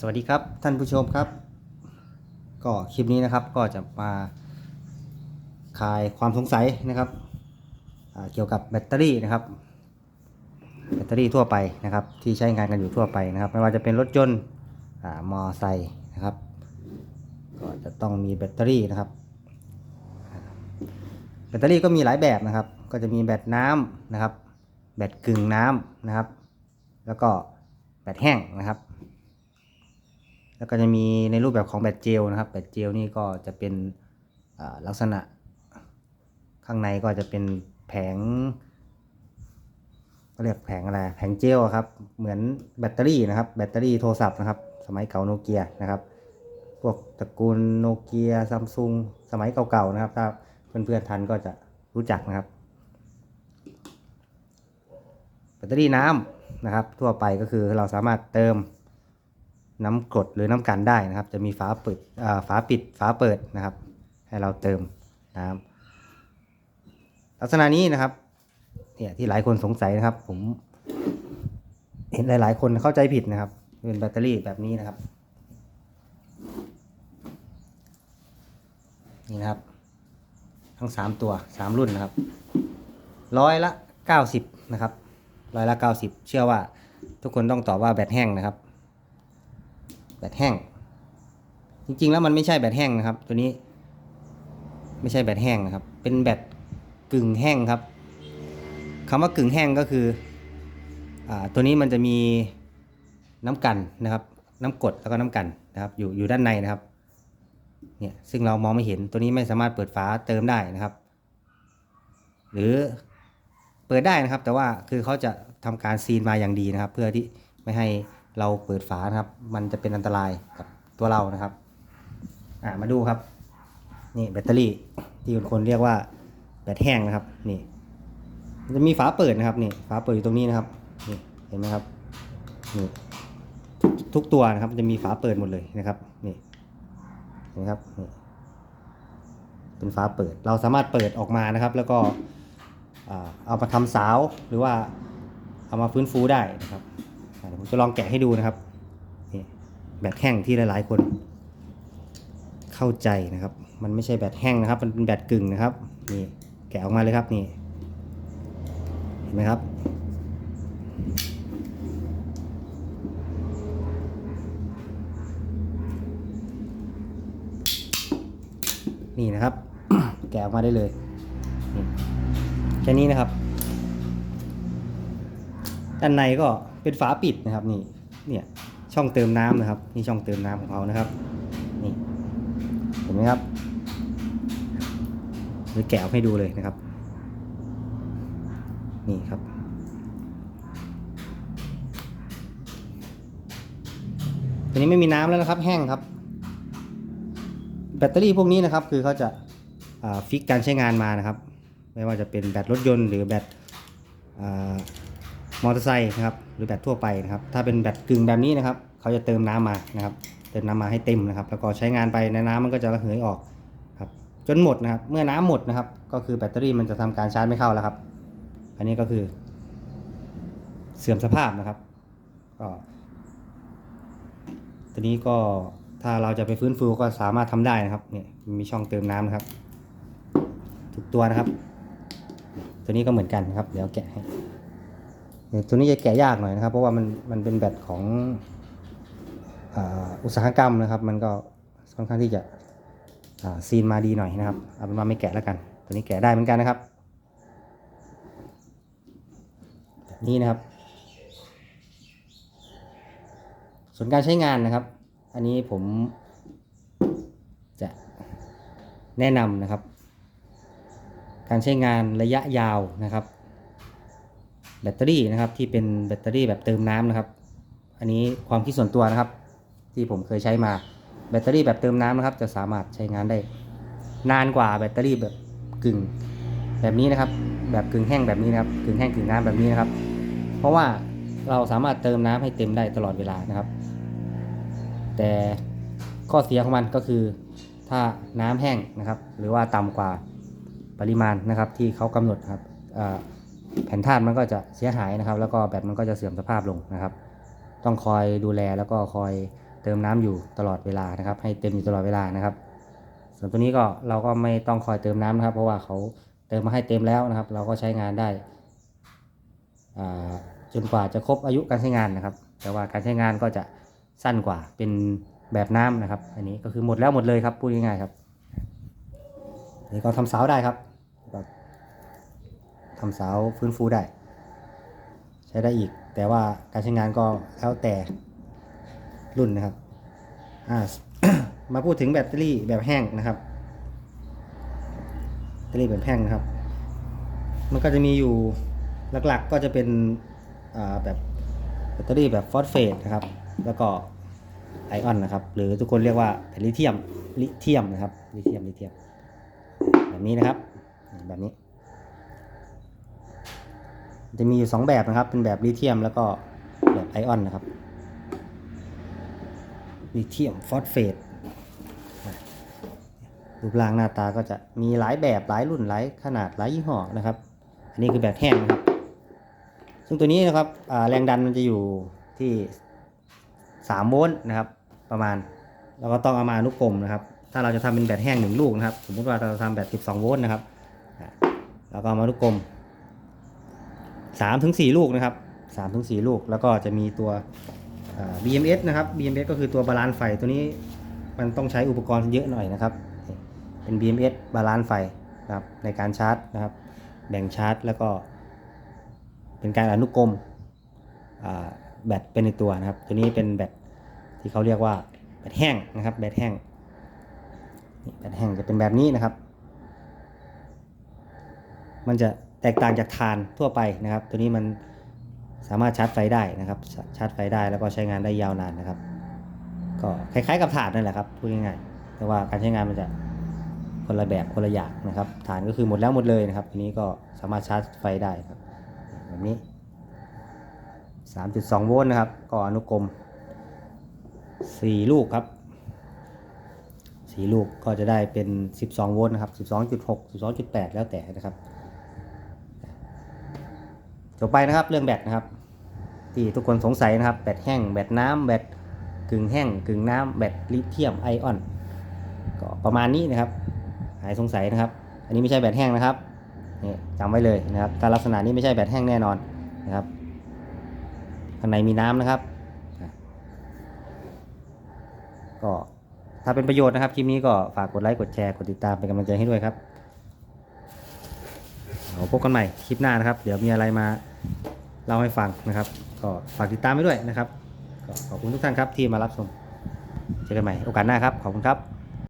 สวัสดีครับท่านผู้ชมครับ ก็คลิปนี้นะครับก็จะมาคลายความสงสัยนะครับเกี่ยวกับแบตเตอรี่นะครับ แบตเตอรี่ทั่วไปนะครับ ที่ใช้งานกันอยู่ทั่วไปนะครับ ไม่ว่าจะเป็นรถยนต์มอไซค์นะครับ ก็จะต้องมีแบตเตอรี่นะครับ แบตเตอรี่ก็มีหลายแบบนะครับ ก็จะมีแบตน้ำนะครับ แบตกึ่งน้ำนะครับ แล้วก็แบตแห้งนะครับ แล้วก็จะมีในรูปแบบของแบตเจลนะครับ แบตเจลนี่ก็จะเป็นลักษณะ ข้างในก็จะเป็นแผงก็เรียกแผงอะไร แผงเจลครับ เหมือนแบตเตอรี่นะครับ แบตเตอรี่โทรศัพท์นะครับ สมัยเก่าโนเกียนะครับ พวกตระกูลโนเกียซัมซุงสมัยเก่าๆนะครับ ถ้าเพื่อนๆทันก็จะรู้จักนะครับ แบตเตอรี่น้ำนะครับ ทั่วไปก็คือเราสามารถเติม น้ำกรดหรือน้ำกันได้นะครับ จะมีฝาปิดฝาปิดฝาเปิดนะครับ ให้เราเติมน้ำลักษณะนี้นะครับเนี่ยที่หลายคนสงสัยนะครับ ผมเห็นหลาย ๆ คนเข้าใจผิดนะครับ เป็นแบตเตอรี่แบบนี้นะครับ นี่นะครับ ทั้งสามตัวสามรุ่นนะครับร้อยละเก้าสิบนะครับร้อยละเก้าสิบเชื่อว่าทุกคนต้องตอบว่าแบตแห้งนะครับ แบตแห้ง จริงๆแล้วมันไม่ใช่แบตแห้งนะครับ ตัวนี้ ไม่ใช่แบตแห้งนะครับ เป็นแบตกึ่งแห้งครับคำว่ากึ่งแห้งก็คืออตัวนี้มันจะมีน้ำกันนะครับ น้ำกดแล้วก็น้ำกันนะครับ อยู่อยู่ด้านในนะครับเนี่ยซึ่งเรามองไม่เห็นตัวนี้ไม่สามารถเปิดฝาเติมได้นะครับ หรือเปิดได้นะครับ แต่ว่าคือเขาจะทำการซีนมาอย่างดีนะครับ เพื่อที่ไม่ให้ เราเปิดฝานะครับ มันจะเป็นอันตรายกับตัวเรานะครับ อ่ามาดูครับ นี่แบตเตอรี่ที่คนเรียกว่าแบตแห้งนะครับ นี่จะมีฝาเปิดนะครับนี่ฝาเปิดอยู่ตรงนี้นะครับนี่เห็นไหมครับนี่ทุกตัวนะครับจะมีฝาเปิดหมดเลยนะครับนี่เห็นไหมครับนี่เป็นฝาเปิด เราสามารถเปิดออกมานะครับ แล้วก็เอามาทำสาวหรือว่าเอามาฟื้นฟูได้นะครับ เดี๋ยวผมจะลองแกะให้ดูนะครับนี่แบตแห้งที่หลายๆคน เข้าใจนะครับ มันไม่ใช่แบตแห้งนะครับ มันเป็นแบตกึ่งนะครับนี่แกะออกมาเลยครับนี่เห็นไหมครับนี่นะครับ แกะออกมาได้เลยแค่นี้นะครับ ด้านในก็ เป็นฝาปิดนะครับนี่เนี่ยช่องเติมน้ำนะครับนี่ช่องเติมน้ำของเขานะครับนี่เห็นไหมครับหรือแกะให้ดูเลยนะครับ นี่ครับตัวนี้ไม่มีน้ำแล้วนะครับแห้งครับ แบตเตอรี่พวกนี้นะครับคือเขาจะฟิกการใช้งานมานะครับ ไม่ว่าจะเป็นแบตรถยนต์หรือแบต มอเตอร์ไซค์นะครับหรือแบตทั่วไปนะครับ ถ้าเป็นแบตกึ่งแบบนี้นะครับ เขาจะเติมน้ำมานะครับ เติมน้ำมาให้เต็มนะครับ แล้วก็ใช้งานไปในน้ำมันก็จะระเหยออกครับจนหมดนะครับ เมื่อน้ำหมดนะครับ ก็คือแบตเตอรี่มันจะทำการชาร์จไม่เข้าแล้วครับ อันนี้ก็คือ เสื่อมสภาพนะครับก็ตัวนี้ก็ถ้าเราจะไปฟื้นฟูก็สามารถทำได้นะครับเนี่ยมีช่องเติมน้ำนะครับ ทุกตัวนะครับ ตัวนี้ก็เหมือนกันนะครับ เดี๋ยวแกะให้ ตัวนี้จะแกะยากหน่อยนะครับ เพราะว่ามันมันเป็นแบตของอุตสาหกรรมนะครับ มันก็ค่อนข้างที่จะซีนมาดีหน่อยนะครับเอาเป็นว่าไม่แกะแล้วกัน ตัวนี้แกะได้เหมือนกันนะครับแบบนี้นะครับ ส่วนการใช้งานนะครับ อันนี้ผมจะแนะนำนะครับ การใช้งานระยะยาวนะครับ แบตเตอรี่นะครับที่เป็นแบตเตอรี่แบบเติมน้ำนะครับ อันนี้ความคิดส่วนตัวนะครับ ที่ผมเคยใช้มาแบตเตอรี่แบบเติมน้ำนะครับ จะสามารถใช้งานได้ นานกว่าแบตเตอรี่แบบกึ่งแบบนี้นะครับ แบบกึ่งแห้งแบบนี้นะครับกึ่งแห้งกึ่งน้ำแบบนี้นะครับ เพราะว่าเราสามารถเติมน้ำให้เต็มได้ตลอดเวลานะครับ แต่ข้อเสียของมันก็คือถ้าน้ำแห้งนะครับ หรือว่าต่ำกว่าปริมาณนะครับที่เขากำหนดครับอ่า แผ่นธาตุมันก็จะเสียหายนะครับ แล้วก็แบตมันก็จะเสื่อมสภาพลงนะครับ ต้องคอยดูแลแล้วก็คอยเติมน้ำอยู่ตลอดเวลานะครับ ให้เต็มอยู่ตลอดเวลานะครับ ส่วนตัวนี้ก็เราก็ไม่ต้องคอยเติมน้ำนะครับ เพราะว่าเขาเติมมาให้เต็มแล้วนะครับ เราก็ใช้งานได้จนกว่าจะครบอายุการใช้งานนะครับ แต่ว่าการใช้งานก็จะสั้นกว่าเป็นแบบน้ำนะครับ อันนี้ก็คือหมดแล้วหมดเลยครับพูดง่ายๆครับนนี้ก็ทำเสาได้ครับ ทำเสาฟื้นฟูได้ ใช้ได้อีก แต่ว่าการใช้งานก็แล้วแต่รุ่นนะครับอ่ามาพูดถึงแบตเตอรี่แบบแห้งนะครับแบตเตอรี่แบบแห้งนะครับ มันก็จะมีอยู่หลักๆก็จะเป็นอ่าแบบแบตเตอรี่แบบฟอสเฟตนะครับ แล้วก็ไอออนนะครับ หรือทุกคนเรียกว่าแบตลิเทียมลิเทียมนะครับลิเทียมลิเทียมแบบนี้นะครับแบบนี้ จะมีอยู่สองแบบนะครับ เป็นแบบลิเทียมแล้วก็แบบไอออนนะครับ ลิเทียมฟอสเฟตรูปร่างหน้าตาก็จะมีหลายแบบหลายรุ่นหลายขนาดหลายยี่ห้อนะครับ อันนี้คือแบบแห้งนะครับ ซึ่งตัวนี้นะครับแรงดันมันจะอยู่ที่3โวลต์นะครับ ประมาณเราก็ต้องเอามาอนุกรมนะครับ ถ้าเราจะทำเป็นแบบแห้งหนึ่งลูกนะครับ สมมุติว่าเราทำแบบ12โวลต์นะครับอ่าเราก็มาอนุกรม 3ถึง4ลูกนะครับ3ถึง4ลูก แล้วก็จะมีตัว BMS นะครับ BMS ก็คือตัวบาลานซ์ไฟตัวนี้มันต้องใช้อุปกรณ์เยอะหน่อยนะครับ เป็น BMS บาลานซ์ไฟนะครับในการชาร์จนะครับ แบ่งชาร์จ แล้วก็ เป็นการอนุกรมแบตเป็นในตัวนะครับ ตัวนี้เป็นแบตที่เขาเรียกว่าแบตแห้งนะครับ แบตแห้งแบตแห้งจะเป็นแบบนี้นะครับ มันจะ แตกต่างจากฐานทั่วไปนะครับ ตัวนี้มันสามารถชาร์จไฟได้นะครับ ชาร์จไฟได้แล้วก็ใช้งานได้ยาวนานนะครับ ก็คล้ายๆกับฐานนั่นแหละครับพูดง่ายๆแต่ว่าการใช้งานมันจะคนละแบบคนละอย่างนะครับฐานก็คือหมดแล้วหมดเลยนะครับ ทีนี้ก็สามารถชาร์จไฟได้ครับแบบนี้ 3.2 โวลต์นะครับ ก็อนุกรม 4 ลูกครับ 4 ลูกก็จะได้เป็น 12 โวลต์นะครับ 12.6 12.8 แล้วแต่นะครับ จบไปนะครับเรื่องแบตนะครับ ที่ทุกคนสงสัยนะครับแบตแห้งแบตน้ำแบตกึ่งแห้งกึ่งน้ำแบตลิเธียมไอออนก็ประมาณนี้นะครับ หายสงสัยนะครับ อันนี้ไม่ใช่แบตแห้งนะครับนี่จำไว้เลยนะครับถ้าลักษณะนี้ไม่ใช่แบตแห้งแน่นอนนะครับข้างในมีน้ำนะครับ ก็ถ้าเป็นประโยชน์นะครับคลิปนี้ก็ฝากกดไลค์กดแชร์กดติดตามเป็นกำลังใจให้ด้วยครับ เราพบกันใหม่คลิปหน้านะครับ เดี๋ยวมีอะไรมาเล่าให้ฟังนะครับ ก็ฝากติดตามไว้ด้วยนะครับขอบคุณทุกท่านครับที่มารับชมเจอกันใหม่โอกาสหน้าครับ ขอบคุณครับ